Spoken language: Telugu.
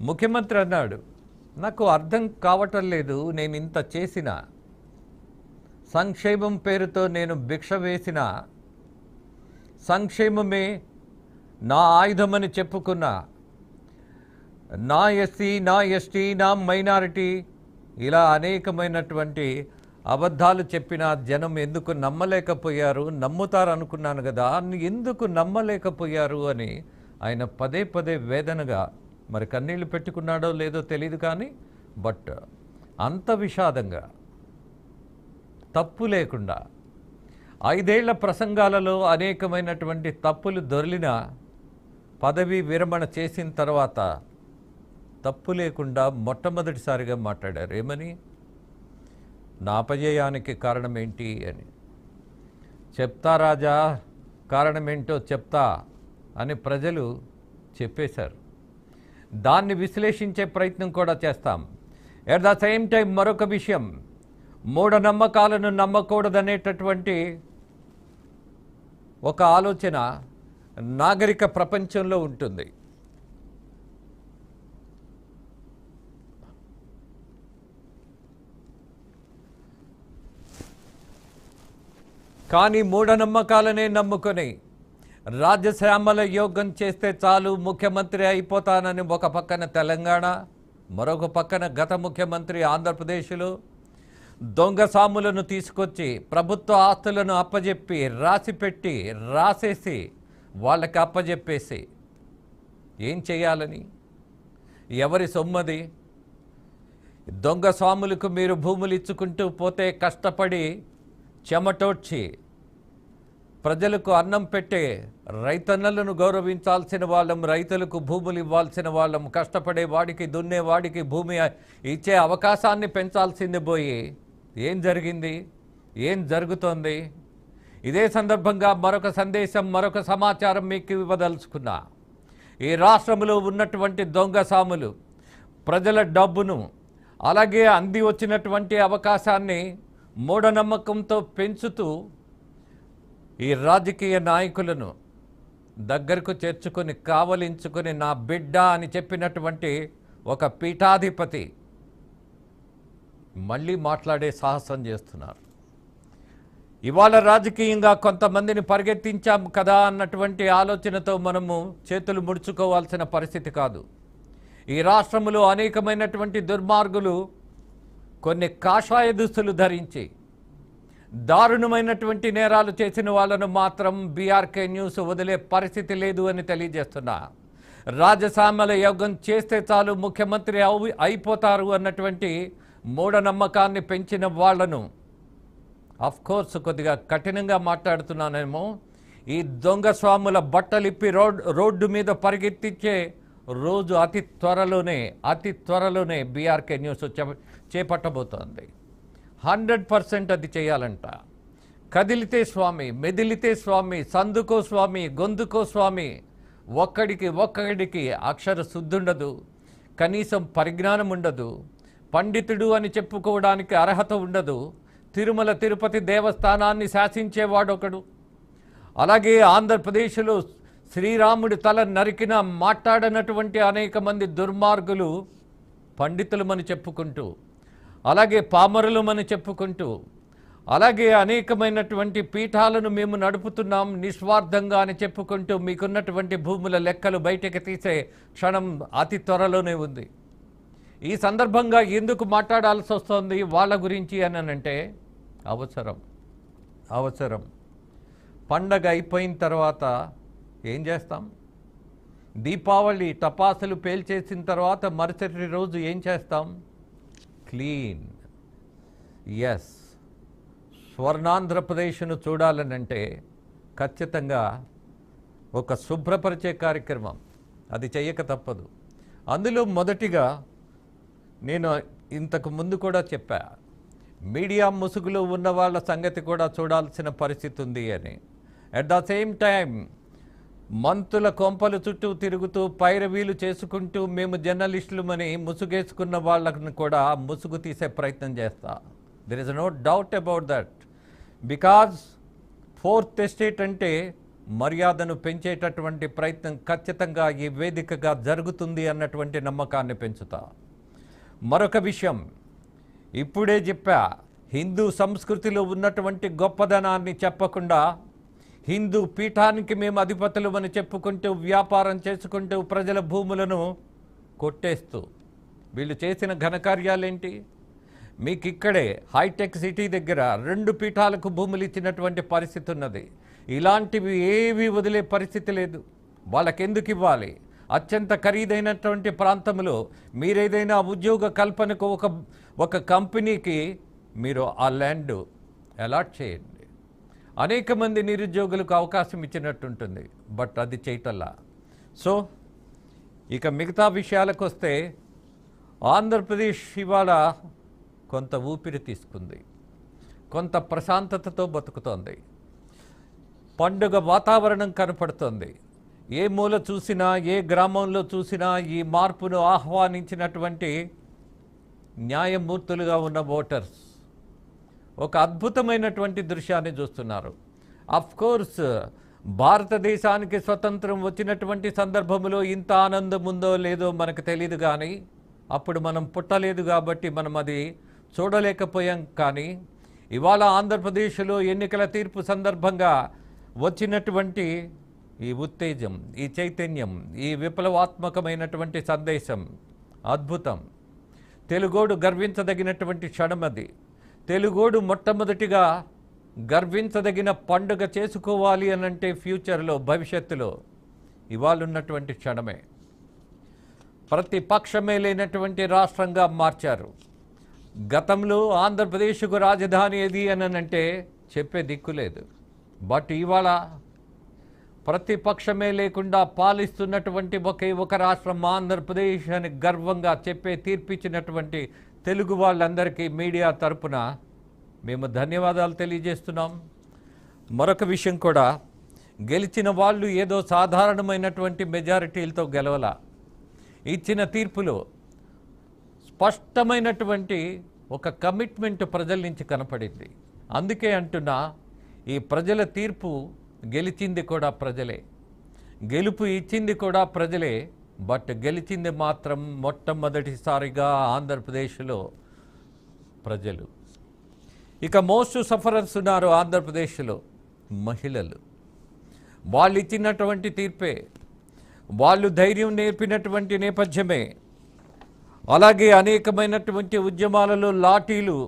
ముఖ్యమంత్రి అన్నాడు నాకు అర్థం కావటం లేదు నేను ఇంత చేసిన. సంక్షేమం పేరుతో నేను భిక్ష వేసిన. సంక్షేమమే నా ఆయుధమని చెప్పుకున్నా. నా ఎస్సీ నా ఎస్టీ నా మైనారిటీ ఇలా అనేకమైనటువంటి అబద్ధాలు చెప్పిన జనం ఎందుకు నమ్మలేకపోయారు? నమ్ముతారు అనుకున్నాను కదా ఎందుకు నమ్మలేకపోయారు? అని ఆయన పదే పదే వేదనగా మరి కన్నీళ్ళు పెట్టుకున్నాడో లేదో తెలియదు కానీ బట్ అంత విషాదంగా తప్పు లేకుండా ఐదేళ్ళ ప్రసంగాలలో అనేకమైనటువంటి తప్పులు దొరిలిన పదవి విరమణ చేసిన తర్వాత తప్పు లేకుండా మొట్టమొదటిసారిగా మాట్లాడారు. ఏమని? నా అపజయానికి కారణం ఏంటి అని. చెప్తా రాజా కారణమేంటో చెప్తా. అని ప్రజలు చెప్పేశారు. దాన్ని విశ్లేషించే ప్రయత్నం కూడా చేస్తాం. ఎట్ ద సేమ్ టైం మరొక విషయం మూఢనమ్మకాలను నమ్మకూడదనేటటువంటి ఒక ఆలోచన నాగరిక ప్రపంచంలో ఉంటుంది. కానీ మూఢనమ్మకాలనే నమ్ముకొని రాజ్యశ్యామల యోగం చేస్తే చాలు ముఖ్యమంత్రి అయిపోతానని ఒక పక్కన తెలంగాణ మరొక పక్కన గత ముఖ్యమంత్రి ఆంధ్రప్రదేశ్లో. దొంగ సాములను తీసుకొచ్చి ప్రభుత్వ ఆస్తులను అప్పజెప్పి రాసిపెట్టి రాసేసి వాళ్ళకి అప్పజెప్పేసి ఏం చేయాలని? ఎవరి సొమ్మది? దొంగ స్వాములకు మీరు భూములు ఇచ్చుకుంటూ పోతే కష్టపడి చెమటోడ్చి ప్రజలకు అన్నం పెట్టే రైతన్నలను గౌరవించాల్సిన వాళ్ళం రైతులకు భూములు ఇవ్వాల్సిన వాళ్ళం కష్టపడే వాడికి దున్నే వాడికి భూమి ఇచ్చే అవకాశాన్ని పెంచాల్సింది పోయి ఏం జరిగింది? ఏం జరుగుతోంది? ఇదే సందర్భంగా మరొక సందేశం మరొక సమాచారం మీకు ఇవ్వదలుచుకున్నా. ఈ రాష్ట్రంలో ఉన్నటువంటి దొంగ సాములు ప్రజల డబ్బును అలాగే అంది వచ్చినటువంటి అవకాశాన్ని మూఢనమ్మకంతో పెంచుతూ ఈ రాజకీయ నాయకులను దగ్గరకు చేర్చుకొని కావలించుకొని నా బిడ్డ అని చెప్పినటువంటి ఒక పీఠాధిపతి మళ్ళీ మాట్లాడే సాహసం చేస్తున్నారు. ఇవాళ రాజకీయంగా కొంతమందిని పరిగెత్తించాం కదా అన్నటువంటి ఆలోచనతో మనము చేతులు ముడుచుకోవాల్సిన పరిస్థితి కాదు. ఈ రాష్ట్రంలో అనేకమైనటువంటి దుర్మార్గులు కొన్ని కాషాయ దుస్తులు ధరించి దారుణమైనటువంటి నేరాలు చేసిన వాళ్ళను మాత్రం బీఆర్కే న్యూస్ వదిలే పరిస్థితి లేదు అని తెలియజేస్తున్నా. రాజసామల యోగం చేస్తే చాలు ముఖ్యమంత్రి అయిపోతారు అన్నటువంటి మూఢనమ్మకాన్ని పెంచిన వాళ్ళను అఫ్ కోర్స్ కొద్దిగా కఠినంగా మాట్లాడుతున్నానేమో. ఈ దొంగ స్వాముల బట్టలిప్పి రోడ్ రోడ్డు మీద పరిగెత్తించే రోజు అతి త్వరలోనే అతి త్వరలోనే బీఆర్కే న్యూస్ చేపట్టబోతోంది. హండ్రెడ్ పర్సెంట్ అది చేయాలంట. కదిలితే స్వామి మెదిలితే స్వామి సందుకో స్వామి గొంతుకో స్వామి ఒక్కడికి ఒక్కడికి అక్షర శుద్ధుండదు కనీసం పరిజ్ఞానం ఉండదు పండితుడు అని చెప్పుకోవడానికి అర్హత ఉండదు తిరుమల తిరుపతి దేవస్థానాన్ని శాసించేవాడొకడు అలాగే ఆంధ్రప్రదేశ్లో శ్రీరాముడి తల నరికిన మాట్లాడనటువంటి అనేక మంది దుర్మార్గులు పండితులమని చెప్పుకుంటూ అలాగే పామరులమని చెప్పుకుంటూ అలాగే అనేకమైనటువంటి పీఠాలను మేము నడుపుతున్నాం నిస్వార్థంగా అని చెప్పుకుంటూ మీకున్నటువంటి భూముల లెక్కలు బయటకు తీసే క్షణం అతి త్వరలోనే ఉంది. ఈ సందర్భంగా ఎందుకు మాట్లాడాల్సి వస్తుంది వాళ్ళ గురించి అని అంటే అవసరం అవసరం. పండగ అయిపోయిన తర్వాత ఏం చేస్తాం? దీపావళి టపాసులు పేల్చేసిన తర్వాత మరుసటి రోజు ఏం చేస్తాం? క్లీన్. ఎస్ స్వర్ణాంధ్రప్రదేశ్ను చూడాలనంటే ఖచ్చితంగా ఒక శుభ్రపరిచే కార్యక్రమం. అది చెయ్యక తప్పదు. అందులో మొదటిగా నేను ఇంతకు ముందు కూడా చెప్పా మీడియా ముసుగులో ఉన్న వాళ్ళ సంగతి కూడా చూడాల్సిన పరిస్థితి ఉంది అని. అట్ ద సేమ్ టైం మంతుల కొంపలు చుట్టూ తిరుగుతూ పైరవీలు చేసుకుంటూ మేము జర్నలిస్టులమని ముసుగేసుకున్న వాళ్ళని కూడా ముసుగు తీసే ప్రయత్నం చేస్తా. There is no doubt about that because fourth estate అంటే మర్యాదను పెంచేటటువంటి ప్రయత్నం ఖచ్చితంగా ఈ వేదికగా జరుగుతుంది అన్నటువంటి నమ్మకాన్ని పెంచుతా. మరొక విషయం ఇప్పుడే చెప్పా హిందూ సంస్కృతిలో ఉన్నటువంటి గొప్పదనాన్ని చెప్పకుండా హిందూ పీఠానికి మేము అధిపతులమని చెప్పుకుంటూ వ్యాపారం చేసుకుంటూ ప్రజల భూములను కొట్టేస్తూ వీళ్ళు చేసిన ఘనకార్యాలేంటి? మీకు ఇక్కడే హైటెక్ సిటీ దగ్గర రెండు పీఠాలకు భూములు ఇచ్చినటువంటి పరిస్థితి ఉన్నది ఇలాంటివి ఏవి వదిలే పరిస్థితి లేదు. వాళ్ళకెందుకు ఇవ్వాలి? అత్యంత ఖరీదైనటువంటి ప్రాంతంలో మీరేదైనా ఉద్యోగ కల్పనకు ఒక ఒక కంపెనీకి మీరు ఆ ల్యాండ్ అలాట్ చేయండి. అనేక మంది నిరుద్యోగులకు అవకాశం ఇచ్చినట్టుంటుంది బట్ అది చేయటల్లా. సో ఇక మిగతా విషయాలకు వస్తే ఆంధ్రప్రదేశ్ ఇవాళ కొంత ఊపిరి తీసుకుంది. కొంత ప్రశాంతతతో బతుకుతోంది. పండుగ వాతావరణం కనపడుతోంది. ఏ మూల చూసినా ఏ గ్రామంలో చూసినా ఈ మార్పును ఆహ్వానించినటువంటి న్యాయమూర్తులుగా ఉన్న ఓటర్స్ ఒక అద్భుతమైనటువంటి దృశ్యాన్ని చూస్తున్నారు. అఫ్కోర్స్ భారతదేశానికి స్వతంత్రం వచ్చినటువంటి సందర్భంలో ఇంత ఆనందం ఉందో లేదో మనకు తెలియదు కానీ అప్పుడు మనం పుట్టలేదు కాబట్టి మనం అది చూడలేకపోయాం కానీ ఇవాళ ఆంధ్రప్రదేశ్లో ఎన్నికల తీర్పు సందర్భంగా వచ్చినటువంటి ఈ ఉత్తేజం ఈ చైతన్యం ఈ విప్లవాత్మకమైనటువంటి సందేశం అద్భుతం. తెలుగోడు గర్వించదగినటువంటి క్షణం అది. తెలుగోడు మొట్టమొదటిగా గర్వించదగిన పండుగ చేసుకోవాలి అనంటే ఫ్యూచర్లో భవిష్యత్తులో ఇవాళ ఉన్నటువంటి క్షణమే. ప్రతిపక్షమే లేనటువంటి రాష్ట్రంగా మార్చారు. గతంలో ఆంధ్రప్రదేశ్కు రాజధాని ఏది అని అంటే చెప్పే దిక్కు లేదు. బట్ ఇవాళ ప్రతిపక్షమే లేకుండా పాలిస్తున్నటువంటి ఒకే ఒక రాష్ట్రం ఆంధ్రప్రదేశ్ అని గర్వంగా చెప్పే తీర్పిచ్చినటువంటి తెలుగు వాళ్ళందరికీ మీడియా తరపున మేము ధన్యవాదాలు తెలియజేస్తున్నాం. మరొక విషయం కూడా గెలిచిన వాళ్ళు ఏదో సాధారణమైనటువంటి మెజారిటీలతో గెలవల. ఇచ్చిన తీర్పులో స్పష్టమైనటువంటి ఒక కమిట్మెంట్ ప్రజల నుంచి కనపడింది. అందుకే అంటున్నా ఈ ప్రజల తీర్పు గెలిచింది కూడా ప్రజలే. గెలుపు ఇచ్చింది కూడా ప్రజలే. బట్ గెలిచింది మాత్రం మొట్టమొదటిసారిగా ఆంధ్రప్రదేశ్లో ప్రజలు. ఇక మోస్ట్ సఫరర్స్ ఉన్నారు ఆంధ్రప్రదేశ్లో మహిళలు. వాళ్ళు ఇచ్చినటువంటి తీర్పే. వాళ్ళు ధైర్యం నేర్పినటువంటి నేపథ్యమే. అలాగే అనేకమైనటువంటి ఉద్యమాలలో లాఠీలు